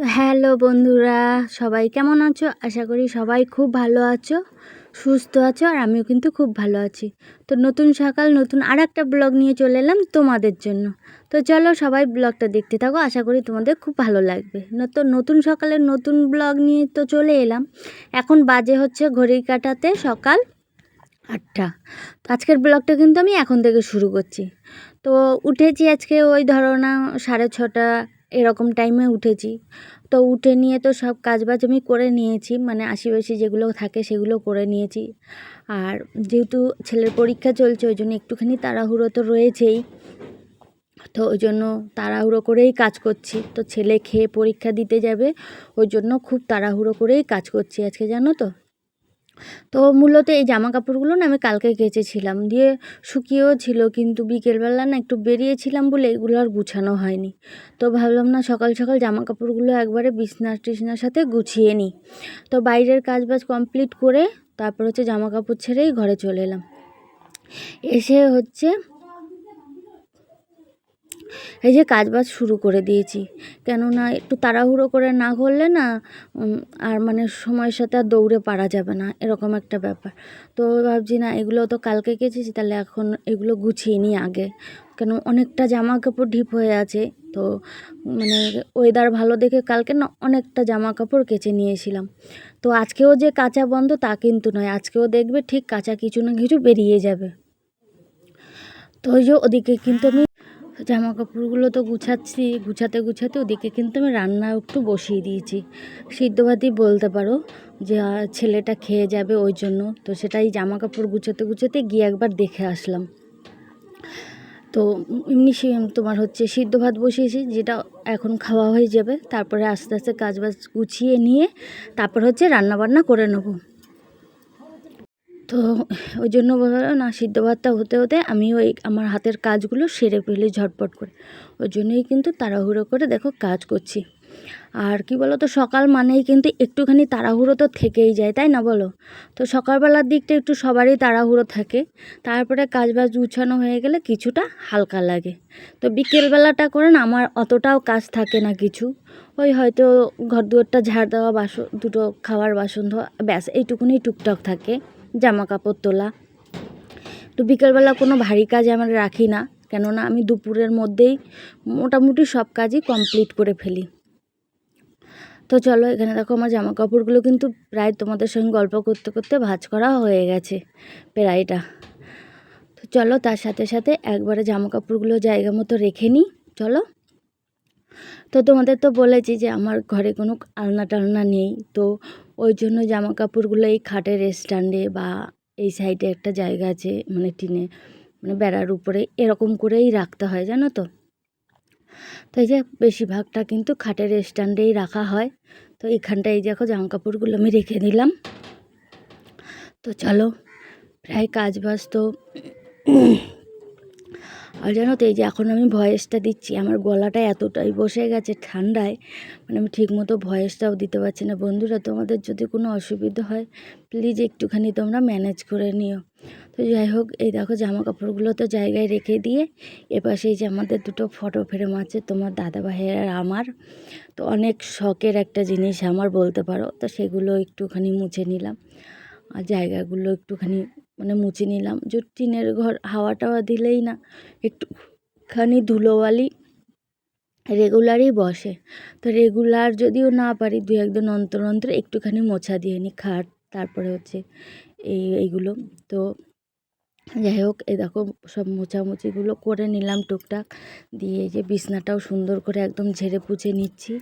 তো হ্যালো বন্ধুরা, সবাই কেমন আছো? আশা করি সবাই খুব ভালো আছো, সুস্থ আছো, আর আমিও কিন্তু খুব ভালো আছি। তো নতুন সকাল, নতুন আর একটা ব্লগ নিয়ে চলে এলাম তোমাদের জন্য। তো চলো সবাই ব্লগটা দেখতে থাকো, আশা করি তোমাদের খুব ভালো লাগবে। তো নতুন সকালের নতুন ব্লগ নিয়ে তো চলে এলাম। এখন বাজে হচ্ছে ঘড়ির কাটাতে সকাল আটটা। তো আজকের ব্লগটা কিন্তু আমি এখন থেকে শুরু করছি। তো উঠেছি আজকে ওই ধরো না সাড়ে ছটা এরকম টাইমে উঠেছি। তো উঠে নিয়ে তো সব কাজবাজ আমি করে নিয়েছি মানে আশিবাসি যেগুলো থাকে সেগুলো করে নিয়েছি। আর যেহেতু ছেলের পরীক্ষা চলছে, ওই জন্য একটুখানি তাড়াহুড়ো তো রয়েছেই। তো ওই জন্য তাড়াহুড়ো করেই কাজ করছি। তো ছেলে খেয়ে পরীক্ষা দিতে যাবে, ওই জন্য খুব তাড়াহুড়ো করেই কাজ করছি আজকে, জানো তো? তো মূলত এই জামা কাপড়গুলো না আমি কালকে কেচেছিলাম। দিয়ে শুকিয়েও ছিল, কিন্তু বিকেলবেলা না একটু বেরিয়েছিলাম বলে এগুলো আর গুছানো হয়নি। তো ভাবলাম না সকাল সকাল জামা কাপড়গুলো একবারে বিছনা টিছনার সাথে গুছিয়ে নিই। তো বাইরের কাজ বাজ কমপ্লিট করে তারপর হচ্ছে জামা কাপড় ছেড়েই ঘরে চলে এলাম। এসে হচ্ছে এই যে কাজ বাজ শুরু করে দিয়েছি। কেননা একটু তাড়াহুড়ো করে না করলে না আর মানে সময়ের সাথে আর দৌড়ে পারা যাবে না, এরকম একটা ব্যাপার। তো ভাবছি না, এগুলো তো কালকে কেচেছি তাহলে এখন এগুলো গুছিয়ে নিই আগে। কেন অনেকটা জামা কাপড় ঢিপ হয়ে আছে, তো মানে ওয়েদার ভালো দেখে কালকে না অনেকটা জামা কাপড় কেচে নিয়েছিলাম। তো আজকেও যে কাঁচা বন্ধ, তা কিন্তু নয়। আজকেও দেখবে ঠিক কাঁচা কিছু না কিছু বেরিয়ে যাবে। তো ওই যে ওদিকে কিন্তু আমি জামা কাপড়গুলো তো গুছাচ্ছি, গুছাতে গুছাতে ওদিকে কিন্তু আমি রান্না একটু বসিয়ে দিয়েছি। সিদ্ধ ভাতই বলতে পারো যে ছেলেটা খেয়ে যাবে ওই জন্য। তো সেটাই জামা কাপড় গুছাতে গুছাতে গিয়ে একবার দেখে আসলাম। তো এমনি সে, তোমার হচ্ছে সিদ্ধ ভাত বসিয়েছি, যেটা এখন খাওয়া হয়ে যাবে। তারপরে আস্তে আস্তে কাজ বাজ গুছিয়ে নিয়ে তারপর হচ্ছে রান্নাবান্না করে নেব। তো ওই জন্য বললাম না, সিদ্ধ ভাতটা হতে হতে আমি ওই আমার হাতের কাজগুলো সেরে ফেলি ঝটপট করে। ওই জন্যই কিন্তু তাড়াহুড়ো করে দেখো কাজ করছি। আর কি বলো তো সকাল মানেই কিন্তু একটুখানি তাড়াহুড়ো তো থেকেই যায়, তাই না বলো? তো সকালবেলার দিকটা একটু সবারই তাড়াহুড়ো থাকে, তারপরে কাজ বাজ গুছানো হয়ে গেলে কিছুটা হালকা লাগে। তো বিকেলবেলাটা করে না আমার অতটাও কাজ থাকে না কিছু। ওই হয়তো ঘর দুয়ারটা ঝাড় দেওয়া বাসন, দুটো খাওয়ার বাসন ধোয়া, ব্যাস, এইটুকুনি টুকটাক থাকে। জামা কাপড় তোলা। তো বিকেলবেলা কোনো ভারী কাজ আমরা রাখি না, কেননা আমি দুপুরের মধ্যেই মোটামুটি সব কাজই কমপ্লিট করে ফেলি। তো চলো, এখানে দেখো আমার জামা কাপড়গুলো কিন্তু প্রায় তোমাদের সঙ্গে গল্প করতে করতে ভাজ করা হয়ে গেছে, প্রায়টা। তো চলো, তার সাথে সাথে একবারে জামা কাপড়গুলো জায়গা মতো রেখে নিই। চলো। তো তোমাদের তো বলেছি যে আমার ঘরে কোনো আলনা টালনা নেই। তো ওই জন্য জামা কাপড়গুলো এই খাটের স্ট্যান্ডে বা এই সাইডে একটা জায়গা আছে মানে টিনে মানে বেড়ার উপরে এরকম করেই রাখতে হয়, জানো তো? তো এই যে বেশিরভাগটা কিন্তু খাটের স্ট্যান্ডেই রাখা হয়। তো এখানটায় এই দেখো জামা কাপড়গুলো আমি রেখে দিলাম। তো চলো, প্রায় কাজ বাজ তো আর জানো তো, এই যে এখন আমি ভয়েসটা দিচ্ছি, আমার গলাটা এতটাই বসে গেছে ঠান্ডায় মানে আমি ঠিকমতো ভয়েসটাও দিতে পারছি না। বন্ধুরা, তোমাদের যদি কোনো অসুবিধা হয়, প্লিজ একটুখানি তোমরা ম্যানেজ করে নিও। তো যাই হোক, এই দেখো জামা কাপড়গুলো তো জায়গায় রেখে দিয়ে, এপাশে এই যে আমাদের দুটো ফটো ফ্রেম আছে, তোমার দাদা ভাইয়ের আর আমার। তো অনেক শখের একটা জিনিস আমার বলতে পারো, তো সেগুলো একটুখানি মুছে নিলাম। আর জায়গাগুলো একটুখানি মুছে নিলাম। যে টিনের ঘর হাওয়া টাওয়া দিলেই না, একটুখানি ধুলোবালি রেগুলারই বসে। তো রেগুলার যদিও না পারি, দু একদিন অন্তর অন্তর একটুখানি মোছা দিয়ে নিই খাট, তারপরে হচ্ছে এই, এইগুলো। তো যাই হোক, এই দেখো সব মোছামুছিগুলো করে নিলাম টুকটাক। দিয়ে যে বিছনাটাও সুন্দর করে একদম ঝেড়ে পুছে নিচ্ছি।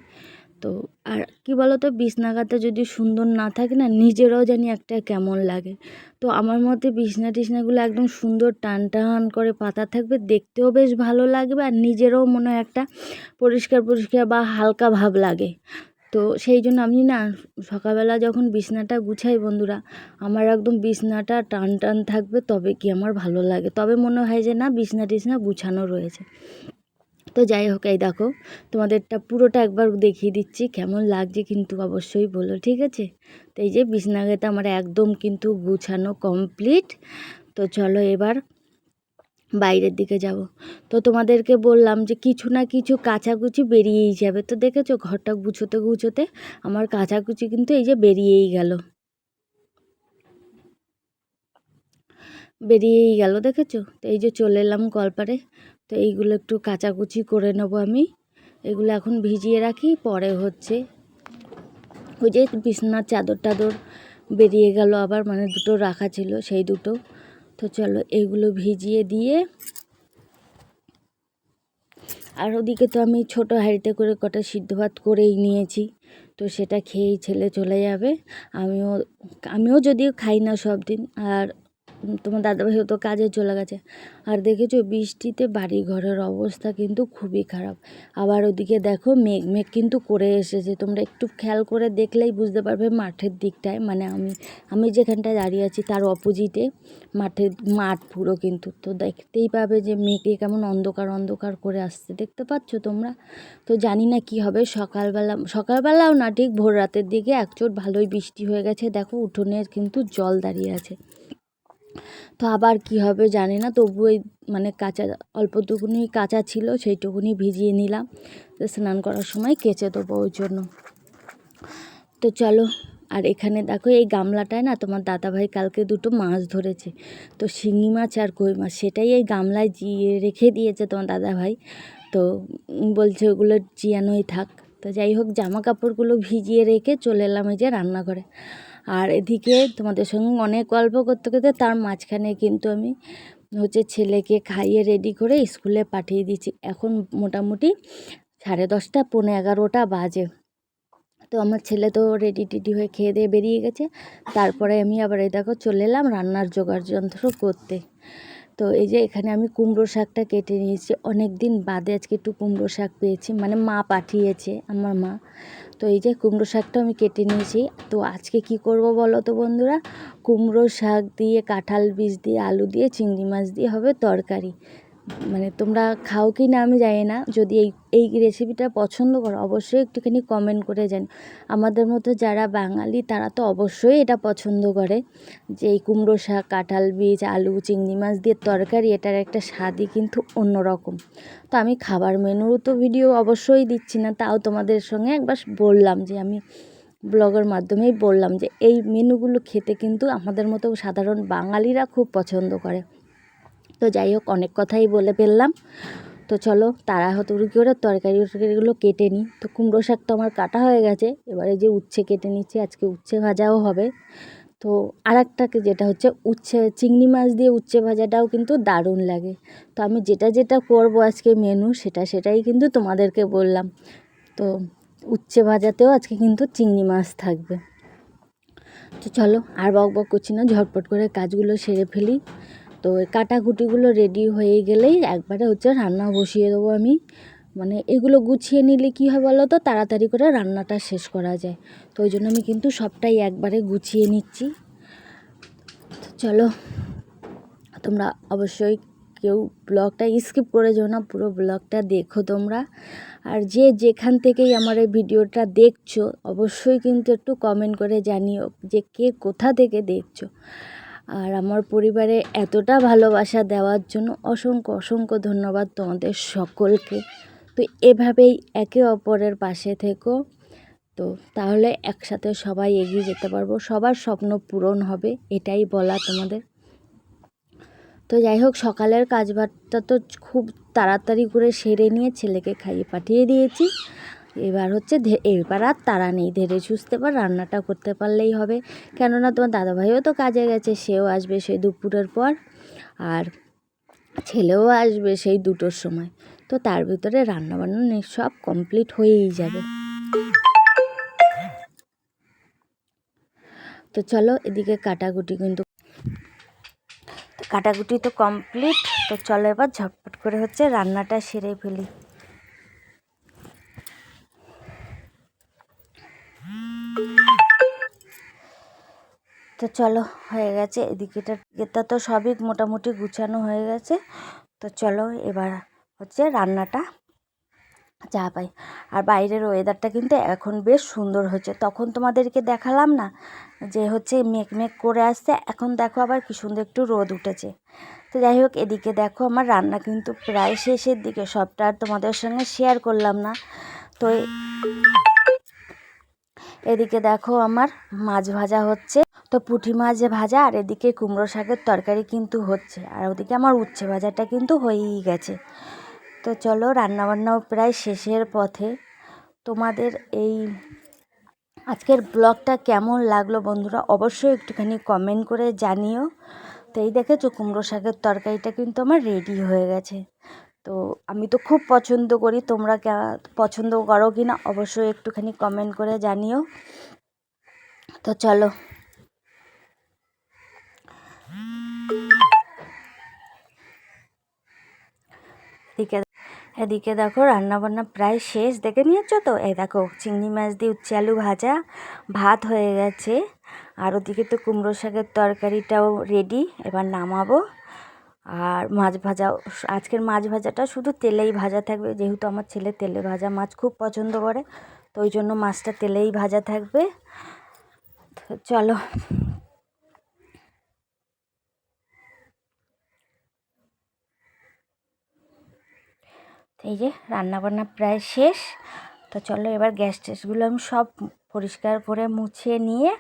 তো আর কি বলো তো বিছনাগাতে যদি সুন্দর না থাকে না, নিজেরাও জানি একটা কেমন লাগে। তো আমার মতে বিছনা টিছনাগুলো একদম সুন্দর টান টান করে পাতা থাকবে, দেখতেও বেশ ভালো লাগবে আর নিজেরও মনে হয় একটা পরিষ্কার পরিষ্কার বা হালকা ভাব লাগে। তো সেই জন্য আমি না, সকালবেলা যখন বিছনাটা গুছাই বন্ধুরা, আমার একদম বিছনাটা টান টান থাকবে, তবে কি আমার ভালো লাগে? তবে মনে হয় যে না, বিছনা টিছনা গুছানো রয়েছে। তো যাই হোক, এই দেখো, তোমাদেরটা পুরোটা একবার দেখিয়ে দিচ্ছি, কেমন লাগছে কিন্তু অবশ্যই বলো, ঠিক আছে? তো এই যে বিছনাগাতে আমার একদম কিন্তু গুছানো কমপ্লিট তো চলো এবার বাইরের দিকে যাব। তো তোমাদেরকে বললাম যে কিছু না কিছু কাচাকুচি বেরিয়েই যাবে। তো দেখেছ, ঘরটা গুছোতে গুছোতে আমার কাচাকুচি কিন্তু এই যে বেরিয়েই গেল। বেরিয়েই গেল, দেখেছ? তো এই যে চলে এলাম কলপারে। তো এইগুলো একটু কাচাকুচি করে নেব আমি। এগুলো এখন ভিজিয়ে রাখি, পরে হচ্ছে ওই যে বিছনার চাদর টাদর বেরিয়ে গেল আবার মানে দুটো রাখা ছিল সেই দুটো। তো চলো এগুলো ভিজিয়ে দিয়ে আর ওদিকে তো আমি ছোটো হাঁড়িতে করে কটা সিদ্ধ ভাত করেই নিয়েছি। তো সেটা খেয়েই ছেলে চলে যাবে। আমিও আমিও যদিও খাই না সব দিন আর তোমার দাদাভাইও তো কাজে চলে গেছে। আর দেখেছ, বৃষ্টিতে বাড়ি ঘরের অবস্থা কিন্তু খুবই খারাপ। আবার ওদিকে দেখো, মেঘ মেঘ কিন্তু করে এসেছে। তোমরা একটু খেয়াল করে দেখলেই বুঝতে পারবে মাঠের দিকটায়। মানে আমি আমি যেখানটায় দাঁড়িয়ে আছি তার অপোজিটে মাঠের মাঠ পুরো কিন্তু। তো দেখতেই পাবে যে মেঘে কেমন অন্ধকার অন্ধকার করে আসছে। দেখতে পাচ্ছ তোমরা? তো জানি না কি হবে, সকালবেলা, সকালবেলাও না, ঠিক ভোর রাতের দিকে একচোট ভালোই বৃষ্টি হয়ে গেছে। দেখো, উঠোনের কিন্তু জল দাঁড়িয়ে আছে। তো আবার কি হবে জানি না, তবু এই মানে কাঁচা অল্পটুকুনি কাঁচা ছিল সেইটুকুনি ভিজিয়ে নিলাম। স্নান করার সময় কেচে দেবো ওই জন্য। তো চলো, আর এখানে দেখো এই গামলাটায় না তোমার দাদাভাই কালকে দুটো মাছ ধরেছে। তো শিঙি মাছ আর কই মাছ, সেটাই এই গামলায় জিয়ে রেখে দিয়েছে তোমার দাদাভাই। তো বলছে ওগুলো জিয়ানোই থাক। তো যাই হোক জামা কাপড়গুলো ভিজিয়ে রেখে চলে এলাম এই যে রান্নাঘরে। আর এদিকে তোমাদের সঙ্গে অনেক গল্প করতে করতে তার মাঝখানে কিন্তু আমি হচ্ছে ছেলেকে খাইয়ে রেডি করে স্কুলে পাঠিয়ে দিচ্ছি এখন মোটামুটি সাড়ে দশটা, পৌনে এগারোটা বাজে। তো আমার ছেলে তো রেডি টেডি হয়ে খেয়ে দিয়ে বেরিয়ে গেছে। তারপরে আমি আবার এই দেখো চলে এলাম রান্নার জোগাড় যন্ত্র করতে। তো এই যে এখানে আমি কুমড়ো শাকটা কেটে নিয়েছি। অনেক দিন বাদে আজকে একটু কুমড়ো শাক পেয়েছি। মানে মা পাঠিয়েছে আমার মা। তো এই যে কুমড়ো শাকটা আমি কেটে নিয়েছি। তো আজকে কি করব বলো তো বন্ধুরা? কুমড়ো শাক দিয়ে, কাঁঠাল বীজ দিয়ে, আলু দিয়ে, চিংড়ি মাছ দিয়ে হবে তরকারি। মানে তোমরা খাও কি না আমি জানি না। যদি এই এই রেসিপিটা পছন্দ করো, অবশ্যই একটুখানি কমেন্ট করে জানি। আমাদের মতো যারা বাঙালি, তারা তো অবশ্যই এটা পছন্দ করে। যে এই কুমড়ো শাক, কাঁঠাল বীজ, আলু, চিংড়ি মাছ দিয়ে তরকারি, এটার একটা স্বাদই কিন্তু অন্যরকম। তো আমি খাবার মেনুরও তো ভিডিও অবশ্যই দিচ্ছি না, তাও তোমাদের সঙ্গে একবার বললাম যে আমি ব্লগের মাধ্যমেই বললাম যে এই মেনুগুলো খেতে কিন্তু আমাদের মতো সাধারণ বাঙালিরা খুব পছন্দ করে। তো যাই হোক, অনেক কথাই বলে ফেললাম। তো চলো, তাড়াহুড়ো করে তরকারি টরকারিগুলো কেটে নিই। তো কুমড়ো শাক তো আমার কাটা হয়ে গেছে। এবারে যে উচ্ছে কেটে নিচ্ছি, আজকে উচ্ছে ভাজাও হবে। তো আর একটাকে যেটা হচ্ছে উচ্ছে, চিংড়ি মাছ দিয়ে উচ্ছে ভাজাটাও কিন্তু দারুণ লাগে। তো আমি যেটা যেটা করব আজকে মেনু সেটা সেটাই কিন্তু তোমাদেরকে বললাম। তো উচ্ছে ভাজাতেও আজকে কিন্তু চিংড়ি মাছ থাকবে। তো চলো, আর বক বক করছি না, ঝটপট করে কাজগুলো সেরে ফেলি। তো ওই কাটাকুটিগুলো রেডি হয়ে গেলেই একবারে হচ্ছে রান্না বসিয়ে দেবো আমি। মানে এগুলো গুছিয়ে নিলে কী হয় বলো তো? তাড়াতাড়ি করে রান্নাটা শেষ করা যায়। তো ওই জন্য আমি কিন্তু সবটাই একবারে গুছিয়ে নিচ্ছি। চলো, তোমরা অবশ্যই কেউ ব্লগটা স্কিপ করে যাও না, পুরো ব্লগটা দেখো তোমরা। আর যে যেখান থেকেই আমার এই ভিডিওটা দেখছ, অবশ্যই কিন্তু একটু কমেন্ট করে জানিও যে কে কোথা থেকে দেখছ। আর আমার পরিবারে এতটা ভালোবাসা দেওয়ার জন্য অসংখ্য অসংখ্য ধন্যবাদ তোমাদের সকলকে। তো এভাবেই একে অপরের পাশে থেকো। তো তাহলে একসাথে সবাই এগিয়ে যেতে পারব। সবার স্বপ্ন পূরণ হবে, এটাই বলা তোমাদের। তো যাই হোক, সকালের কাজবারটা তো খুব তাড়াতাড়ি করে সেরে নিয়ে ছেলেকে খাইয়ে পাঠিয়ে দিয়েছি। এবার হচ্ছে এবার আর তারা নেই। ধেরে সুস্থে বা রান্নাটা করতে পারলেই হবে। কেননা তোমার দাদাভাইও তো কাজে গেছে, সেও আসবে সেই দুপুরের পর আর ছেলেও আসবে সেই দুটোর সময়। তো তার ভিতরে রান্নাবান্না সব কমপ্লিট হয়েই যাবে। তো চলো এদিকে কাটাকুটি কিন্তু কাটাকুটি তো কমপ্লিট। তো চলো এবার ঝটপট করে হচ্ছে রান্নাটা সেরে ফেলি। তো চলো, হয়ে গেছে। এদিকেটা এটা তো সবই মোটামুটি গুছানো হয়ে গেছে। তো চলো, এবার হচ্ছে রান্নাটা চা পাই। আর বাইরের ওয়েদারটা কিন্তু এখন বেশ সুন্দর হচ্ছে তখন তোমাদেরকে দেখালাম না যে হচ্ছে মেঘ মেঘ করে আসছে। এখন দেখো আবার কি সুন্দর একটু রোদ উঠেছে। তো যাই হোক, এদিকে দেখো আমার রান্না কিন্তু প্রায় শেষের দিকে। সবটা আর তোমাদের সঙ্গে শেয়ার করলাম না। তো এদিকে দেখো আমার মাছ ভাজা হচ্ছে। তো পুঁটি মাছ ভাজা, আর এদিকে কুমড়ো শাকের তরকারি কিন্তু হচ্ছে। আর ওদিকে আমার উচ্ছে ভাজাটা কিন্তু হয়েই গেছে। তো চলো, রান্নাবান্নাও প্রায় শেষের পথে। তোমাদের এই আজকের ব্লগটা কেমন লাগল বন্ধুরা, অবশ্যই একটুখানি কমেন্ট করে জানিও। তো এই দেখেছ, কুমড়ো শাকের তরকারিটা কিন্তু আমার রেডি হয়ে গেছে। তো আমি তো খুব পছন্দ করি, তোমরা পছন্দ করো কি না অবশ্যই একটুখানি কমেন্ট করে জানিও। তো চলো। এদিকে এদিকে দেখো রান্নাবান্না প্রায় শেষ। দেখে নিয়েছো তো? এই দেখো, চিংড়ি মাছ দিয়ে উচ্ছে আলু ভাজা, ভাত হয়ে গেছে। আর ওদিকে তো কুমড়ো শাকের তরকারিটাও রেডি এবার নামাবো। আর মাছ ভাজা, আজকের মাছ ভাজাটা শুধু তেলেই ভাজা থাকবে, যেহেতু আমার ছেলে তেলে ভাজা মাছ খুব পছন্দ করে, তো ওই জন্য মাছটা তেলেই ভাজা থাকবে। চলো এই যে রান্নাবান্না প্রায় শেষ। তো চলো এবার গ্যাস ট্যাসগুলো আমি সব পরিষ্কার করে মুছে নিয়ে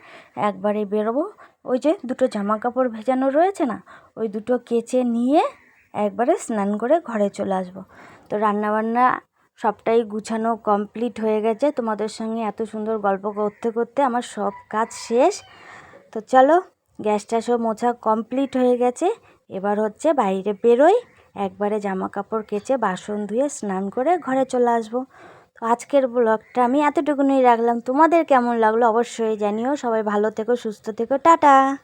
একবারে বেরোবো। ওই যে দুটো জামা কাপড় ভেজানো রয়েছে না, ওই দুটো কেচে নিয়ে একবারে স্নান করে ঘরে চলে আসব। তো রান্নাবান্না সবটাই গুছানো কমপ্লিট হয়ে গেছে। তোমাদের সঙ্গে এত সুন্দর গল্প করতে করতে আমার সব কাজ শেষ। তো চলো গ্যাস ট্যাসও মোছা কমপ্লিট হয়ে গেছে। এবার হচ্ছে বাইরে বেরোই। একবারে জামা কাপড় কেচে বাসন ধুয়ে স্নান করে ঘরে চলে আসব। তো আজকের ব্লগটা আমি এতটুকুনি রাখলাম। তোমাদের কেমন লাগল অবশ্যই জানিও। সবাই ভালো থেকো, সুস্থ থেকো। টাটা!